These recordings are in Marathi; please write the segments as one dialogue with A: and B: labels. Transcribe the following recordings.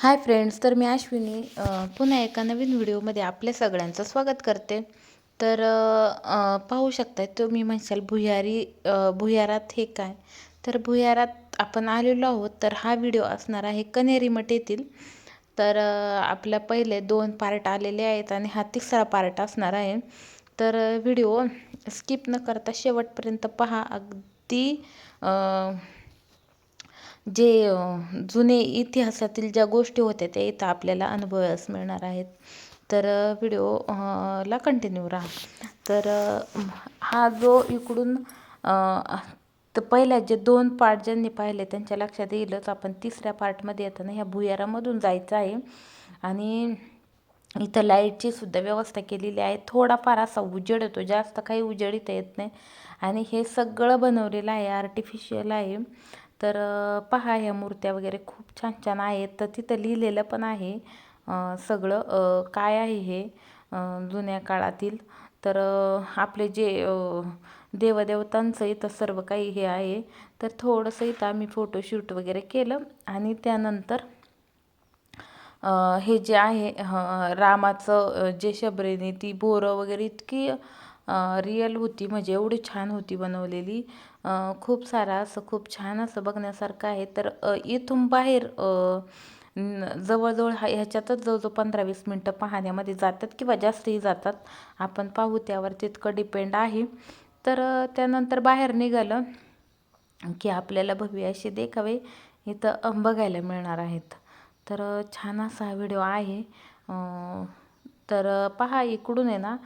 A: हाय फ्रेंड्स तर मी अश्विनी पुन्हा एका नवीन व्हिडिओमध्ये आपल्या सगळ्यांचं स्वागत करते. तर पाहू शकताय तुम्ही म्हणशाल भुयारी भुयारात हे काय? तर भुयारात आपण आलेलो आहोत तर हा व्हिडिओ असणार आहे कनेरी मठ येथील. तर आपल्या पहिले दोन पार्ट आलेले आहेत आणि हा तिसरा पार्ट असणार आहे. तर व्हिडिओ स्किप न करता शेवटपर्यंत पहा. अगदी जे जुने इतिहासातील ज्या गोष्टी होत्या त्या इथं आपल्याला अनुभवास मिळणार आहेत. तर व्हिडिओ ला कंटिन्यू राहा. तर हा जो इकडून तर पहिल्या जे दोन पार्ट ज्यांनी पाहिले त्यांच्या लक्षात येईलच. आपण तिसऱ्या पार्टमध्ये येताना ह्या भुयारामधून जायचं आहे. आणि इथं लाईटची सुद्धा व्यवस्था केलेली आहे. थोडाफार असा उजेड येतो. जास्त काही उजेड इथं येत नाही. आणि हे सगळं बनवलेलं आहे आर्टिफिशियल आहे. तर पहा ह्या मूर्त्या वगैरे खूप छान छान आहेत. तर तिथं लिहिलेलं पण आहे सगळं काय आहे हे जुन्या काळातील. तर आपले जे देवदेवतांचं इथं सर्व काही हे आहे. तर थोडंसं इथं आम्ही फोटोशूट वगैरे केलं आणि त्यानंतर हे जे आहे ह- रामाचं जे शबरीने ती बोरं वगैरे इतकी रिअल होती म्हणजे एवढी छान होती बनवलेली. खूप सारा असं खूप छान असं बघण्यासारखं आहे. तर इथून बाहेर जवळजवळ हा ह्याच्यातच जवळजवळ पंधरा वीस मिनटं पाहण्यामध्ये जातात किंवा जास्तही जातात. आपण पाहू त्यावर तितकं डिपेंड आहे. तर त्यानंतर बाहेर निघालं की आपल्याला भव्य असे देखावे इथं बघायला मिळणार आहेत. तर छान असा हा व्हिडिओ आहे. तर पहा इकडून आहे ना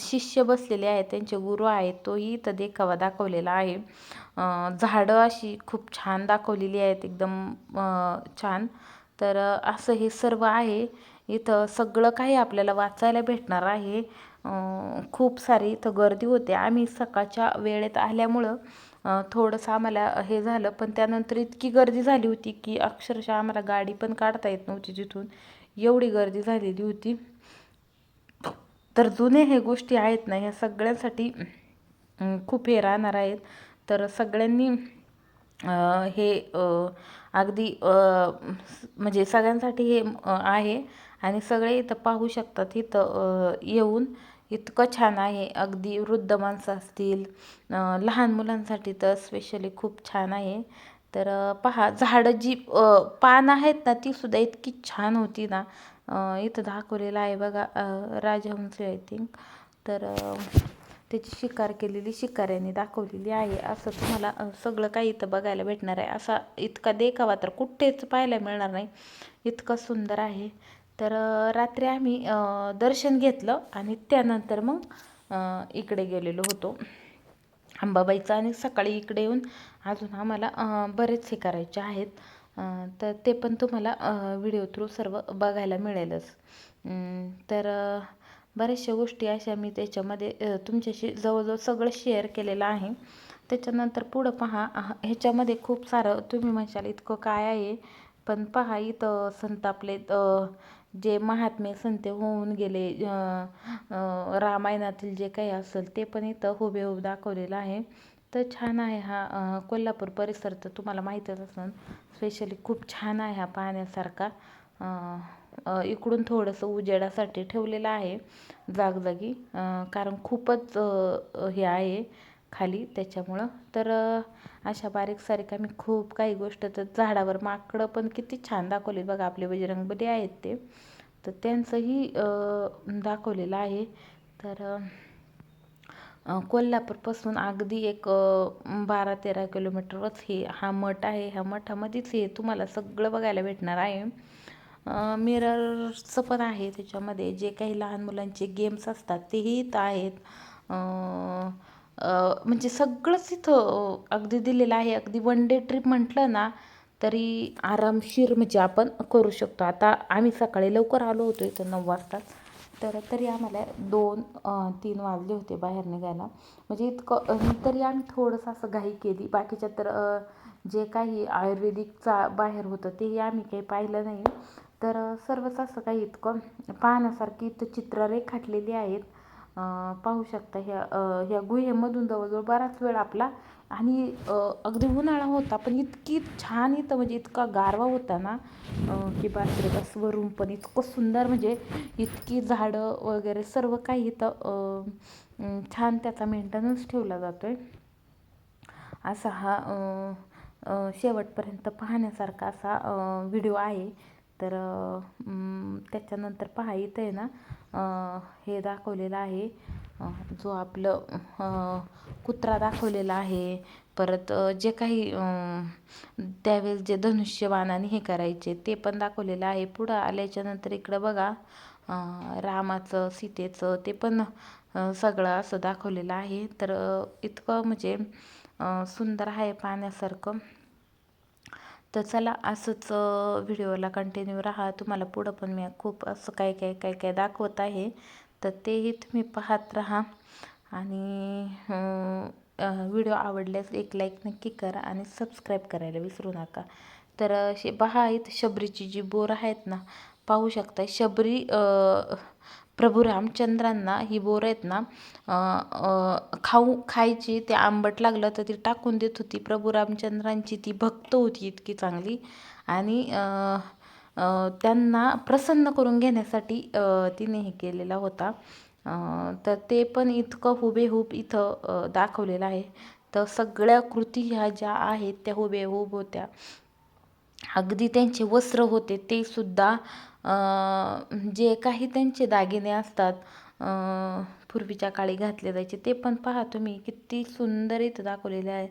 A: शिष्य बसलेले आहेत त्यांचे गुरु आहेत तोही इथं देखावा दाखवलेला आहे. झाडं अशी खूप छान दाखवलेली आहेत एकदम छान. तर असं हे सर्व आहे. इथं सगळं काही आपल्याला वाचायला भेटणार आहे. खूप सारी इथं गर्दी होते. आम्ही सकाळच्या वेळेत आल्यामुळं थोडंसं आम्हाला हे झालं. पण त्यानंतर इतकी गर्दी झाली होती की अक्षरशः आम्हाला गाडी पण काढता येत नव्हती तिथून. एवढी गर्दी झालेली होती. तर जुने हे गोष्टी आहेत ना ह्या सगळ्यांसाठी खूप हे राहणार आहेत. तर सगळ्यांनी हे अगदी म्हणजे सगळ्यांसाठी हे आहे. आणि सगळे इथं पाहू शकतात इथं येऊन इतकं छान आहे. अगदी वृद्ध माणसं असतील लहान मुलांसाठी तर स्पेशली खूप छान आहे. तर पहा झाडं जी पान आहेत ना ती सुद्धा इतकी छान होती ना. इथं दाखवलेलं आहे बघा राजहंस आय थिंक. तर त्याची शिकार केलेली शिकाऱ्यांनी दाखवलेली आहे. असं तुम्हाला सगळं काही इथं बघायला भेटणार आहे. असा इतका देखावा तर कुठेच पाहायला मिळणार नाही. इतकं सुंदर आहे. तर रात्री आम्ही दर्शन घेतलं आणि त्यानंतर मग इकडे गेलेलो होतो. अंबाबाईचं आणि सकाळी इकडे येऊन अजून आम्हाला बरेच हे करायचे आहेत. तर ते पण तुम्हाला व्हिडिओ थ्रू सर्व बघायला मिळेलच. तर बऱ्याचशा गोष्टी अशा मी त्याच्यामध्ये तुमच्याशी जवळजवळ सगळं शेअर केलेलं आहे. त्याच्यानंतर पुढं पहा ह्याच्यामध्ये खूप सारं तुम्ही म्हणशाल इतकं काय आहे? पण पहा इथं संत आपले जे महात्मे संत होऊन गेले रामायणातील जे काही असेल ते पण इथं हुबेहूब दाखवलेलं आहे. तर छान आहे हा कोल्हापूर परिसर तर तुम्हाला माहीतच असेल. स्पेशली खूप छान आहे हा पाहण्यासारखा. इकडून थोडंसं उजेडासाठी ठेवलेलं आहे जागजागी. कारण खूपच हे आहे खाली त्याच्यामुळं. तर अशा बारीक सारीक आम्ही खूप काही गोष्ट तर झाडावर माकडं पण किती छान दाखवले बघा. आपले बजरंगबली आहेत ते. तर त्यांचंही दाखवलेलं आहे. तर कोल्हापूरपासून अगदी एक बारा तेरा किलोमीटरवरच हे हा मठ आहे. ह्या मठामध्येच हे तुम्हाला सगळं बघायला भेटणार आहे. मिररचं पण आहे त्याच्यामध्ये. जे काही लहान मुलांचे गेम्स असतात तेही इथं आहेत. म्हणजे सगळंच इथं अगदी दिलेलं आहे. अगदी वन डे ट्रिप म्हटलं ना तरी आरामशीर म्हणजे आपण करू शकतो. आता आम्ही सकाळी लवकर आलो होतो इथं नऊ वाजता तर तरी आम्हाला दोन तीन वाजले होते बाहेर निघायला. म्हणजे इतकं तरी आम्ही थोडंसं असं घाई केली. बाकीच्या तर जे काही आयुर्वेदिकचा बाहेर होतं तेही आम्ही काही पाहिलं नाही. तर सर्वच असं काही इतकं पाहण्यासारखी इथं चित्र रेखाटलेली आहेत. पाहू शकता ह्या ह्या गुहेमधून जवळजवळ बराच वेळ आपला आणि अगदी उन्हाळा होता पण इतकी छान इथं म्हणजे इतका गारवा होता ना की बासरे बस वरून पण इतकं सुंदर म्हणजे इतकी झाडं वगैरे सर्व काही इथं छान त्याचा मेंटेनन्स ठेवला जातो आहे असा हा शेवटपर्यंत पाहण्यासारखा असा व्हिडिओ आहे. तर त्याच्यानंतर पहा इथं आहे ना हे दाखवलेलं आहे जो आपलं कुत्रा दाखवलेला आहे परत जे काही त्यावेळेस जे धनुष्यबाणाने हे करायचे ते पण दाखवलेलं आहे. पुढं आल्याच्यानंतर इकडं बघा रामाचं सीतेचं ते पण सगळं असं दाखवलेलं आहे. तर इतकं म्हणजे सुंदर आहे पाहण्यासारखं. तर चला असंच व्हिडिओला कंटिन्यू राहा. तुम्हाला पुढं पण मी खूप असं काय काय काय काय दाखवत आहे. तर तेही तुम्ही पाहत राहा. आणि व्हिडिओ आवडल्यास एक लाईक नक्की करा आणि सबस्क्राईब करायला विसरू नका. तर शे पहा इथं शबरीची जी बोर आहेत ना पाहू शकता शबरी प्रभू रामचंद्रांना ही बोर आहेत ना खाऊ खायची ते आंबट लागलं तर ती टाकून देत होती. प्रभू रामचंद्रांची ती भक्त होती इतकी चांगली. आणि त्यांना प्रसन्न करून घेण्यासाठी तिने हे केलेला होता. तर ते पण इतकं हुबेहूब इथं दाखवलेलं आहे. तर सगळ्या कृती ह्या ज्या आहेत त्या हुबेहूब होत्या. अगदी त्यांचे वस्त्र होते ते सुद्धा जे काही त्यांचे दागिने असतात पूर्वीच्या काळी घातले जायचे ते पण पहा तुम्ही किती सुंदर इथं दाखवलेले आहे.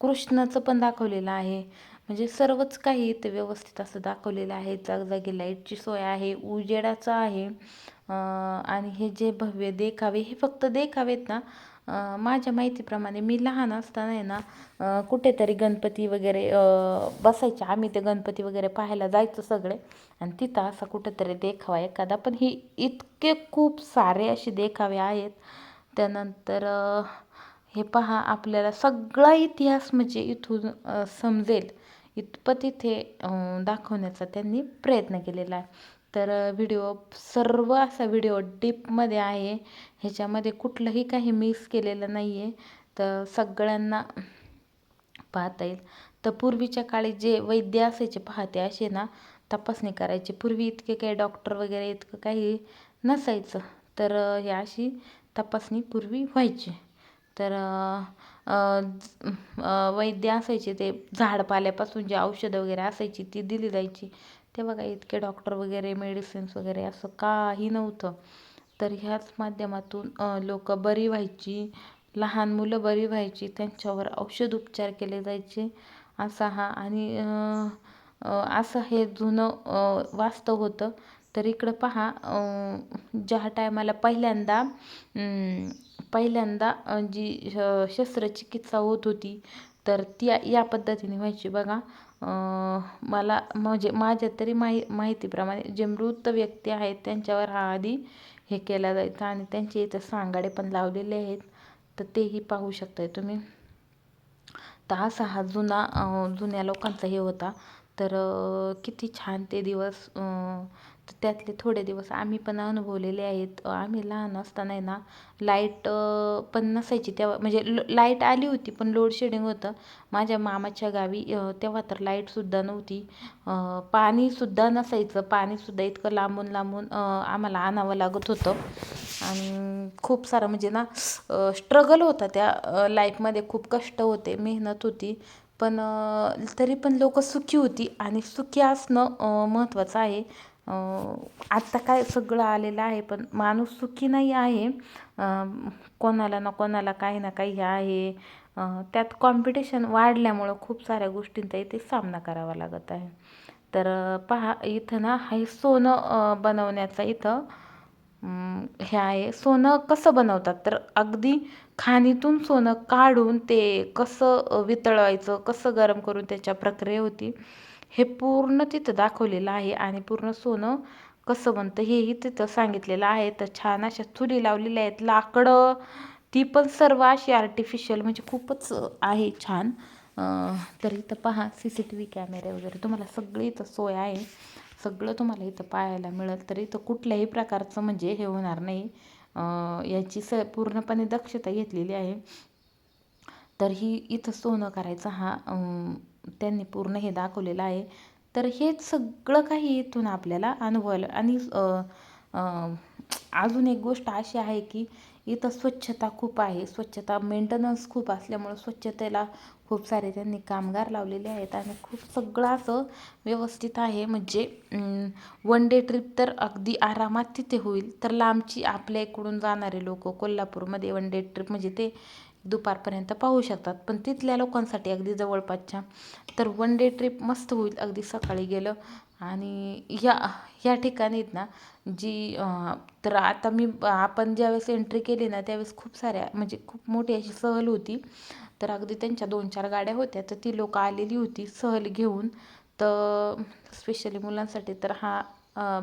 A: कृष्णाचं पण दाखवलेलं आहे. म्हणजे सर्वच काही इथं व्यवस्थित असं दाखवलेलं आहे. जागजागी लाईटची सोय आहे उजेडाचं आहे आणि हे जे भव्य देखावे हे फक्त देखावेत ना माझ्या माहितीप्रमाणे मी लहान असताना आहे ना कुठेतरी गणपती वगैरे बसायचे. आम्ही ते गणपती वगैरे पाहायला जायचो सगळे. आणि तिथं असा कुठेतरी देखावा एखादा. पण ही इतके खूप सारे असे देखावे आहेत. त्यानंतर हे पहा आपल्याला सगळा इतिहास म्हणजे इथून समजेल. इतपत इथे दाखवण्याचा त्यांनी प्रयत्न केलेला आहे. तर व्हिडिओ सर्व असा व्हिडिओ डीपमध्ये आहे. ह्याच्यामध्ये कुठलंही काही मिस केलेलं नाही आहे तर सगळ्यांना पाहता येईल. तर पूर्वीच्या काळी जे वैद्य असायचे पाहते असे ना तपासणी करायची. पूर्वी इतके काही डॉक्टर वगैरे इतकं काही नसायचं. तर हे अशी तपासणी पूर्वी व्हायची. तर वैद्य असायचे ते झाडपाल्यापासून जे औषधं वगैरे असायची ती दिली जायची. ते बघा इतके डॉक्टर वगैरे मेडिसिन्स वगैरे असं काही नव्हतं. तर ह्याच माध्यमातून लोक बरी व्हायची लहान मुलं बरी व्हायची त्यांच्यावर औषध उपचार केले जायचे असा हा. आणि असं हे जुनं वास्तव होतं. तर इकडं पहा ज्या टायमाला पहिल्यांदा पहिल्यांदा जी शस्त्रचिकित्सा होत होती तर ती या पद्धतीने व्हायची बघा. मला म्हणजे माझ्या तरी माहि माहितीप्रमाणे जे मृत व्यक्ती आहेत त्यांच्यावर हा आधी हे केला जायचा आणि त्यांचे इथं सांगाडे पण लावलेले आहेत. तर तेही पाहू शकताय तुम्ही. तर असा हा जुना जुन्या लोकांचा हे होता. तर किती छान ते दिवस तर त्यातले थोडे दिवस आम्ही पण अनुभवलेले आहेत. आम्ही लहान असताना आहे ना लाइट पण नसायची तेव्हा म्हणजे लाइट आली होती पण लोडशेडिंग होतं. माझ्या मामाच्या गावी तेव्हा तर लाईटसुद्धा नव्हती. पाणीसुद्धा नसायचं. पाणीसुद्धा इतकं लांबून लांबून आम्हाला आणावं लागत होतं. आणि खूप सारं म्हणजे ना स्ट्रगल होता त्या लाईफमध्ये खूप कष्ट होते मेहनत होती. पण तरी पण लोक सुखी होती. आणि सुखी असणं महत्त्वाचं आहे. आत्ता काय सगळं आलेलं आहे पण माणूस सुखी नाही आहे. कोणाला ना कोणाला काही ना काही आहे. त्यात कॉम्पिटिशन वाढल्यामुळं खूप साऱ्या गोष्टींचा इथे सामना करावा लागत आहे. तर पहा इथं ना हे सोनं बनवण्याचा इथं हे आहे. सोनं कसं बनवतात? तर अगदी खाणीतून सोनं काढून ते कसं वितळवायचं कसं गरम करून त्याच्या प्रक्रिया होती? हे पूर्ण तिथं दाखवलेलं आहे आणि पूर्ण सोनं कसं बनतं हेही तिथं सांगितलेलं आहे. तर छान अशा चुली लावलेल्या आहेत. लाकडं ती पण सर्व अशी आर्टिफिशियल म्हणजे खूपच आहे छान. तर इथं पहा सी सी टी व्ही कॅमेरे वगैरे. तुम्हाला सगळी इथं सोय आहे. सगळं तुम्हाला इथं पाहायला मिळेल. तर इथं कुठल्याही प्रकारचं म्हणजे हे होणार नाही. याची स पूर्णपणे दक्षता घेतलेली आहे. तर ही इथं सोनं करायचं हा त्यांनी पूर्ण हे दाखवलेलं आहे. तर हे सगळं काही इथून आपल्याला अनुभवायला आणि अजून एक गोष्ट अशी आहे की इथं स्वच्छता खूप आहे. स्वच्छता मेंटेनन्स खूप असल्यामुळं स्वच्छतेला खूप सारे त्यांनी कामगार लावलेले आहेत आणि खूप सगळं असं व्यवस्थित आहे. म्हणजे वन डे ट्रिप तर अगदी आरामात तिथे होईल. तर लांबची आपल्या इकडून जाणारे लोक कोल्हापूरमध्ये वन डे ट्रिप म्हणजे ते दुपारपर्यंत पाहू शकतात. पण तिथल्या लोकांसाठी अगदी जवळपासच्या तर वन डे ट्रिप मस्त होईल. अगदी सकाळी गेलं आणि या ह्या ठिकाणीत ना जी तर आता मी आपण ज्यावेळेस एंट्री केली ना त्यावेळेस खूप साऱ्या म्हणजे खूप मोठी अशी सहल होती. तर अगदी त्यांच्या दोन चार गाड्या होत्या. तर ती लोक आलेली होती सहल घेऊन. तर स्पेशली मुलांसाठी तर हा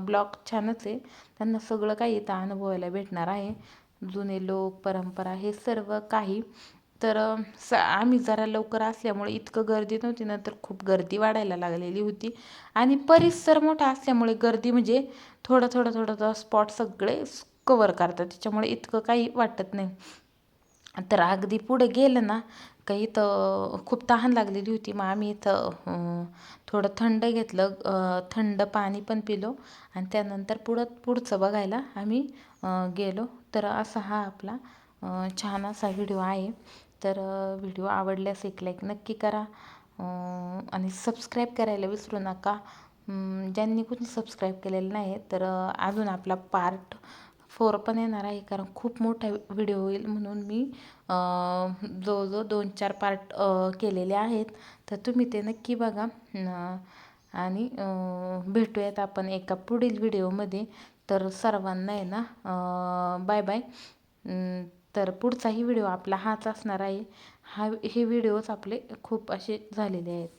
A: ब्लॉग छानच आहे. त्यांना सगळं काही इथं अनुभवायला भेटणार आहे. जुने लोक परंपरा हे सर्व काही. तर स आम्ही जरा लवकर असल्यामुळे इतकं गर्दी नव्हती ना तर खूप गर्दी वाढायला लागलेली होती. आणि परिसर मोठा असल्यामुळे गर्दी म्हणजे थोडं थोडं थोडं थोडं स्पॉट सगळे कवर करतात. त्याच्यामुळे इतकं काही वाटत नाही. तर अगदी पुढे गेलं ना काही इथं खूप तहान लागलेली होती. मग आम्ही इथं थोडं थंड घेतलं. थंड पाणी पण पिलो. आणि त्यानंतर पुढं पुढचं बघायला आम्ही गेलो. तर असा हा आपला छान असा व्हिडिओ आहे. तर व्हिडिओ आवडल्यास एक लाईक नक्की करा. आणि सबस्क्राईब करायला विसरू नका. ज्यांनी कोणी सबस्क्राईब केलेलं नाही तर अजून आपला पार्ट फोर पण येणार आहे कारण खूप मोठा व्हिडिओ होईल म्हणून मी जवळजवळ दोन चार पार्ट केलेले आहेत. तर तुम्ही ते नक्की बघा. आणि भेटूयात आपण एका पुढील व्हिडिओमध्ये. तर सर्वांना आहे ना बाय बाय तर पुढचाही व्हिडिओ आपला हाच असणार आहे. हा हे व्हिडिओज आपले खूप असे झालेले आहेत.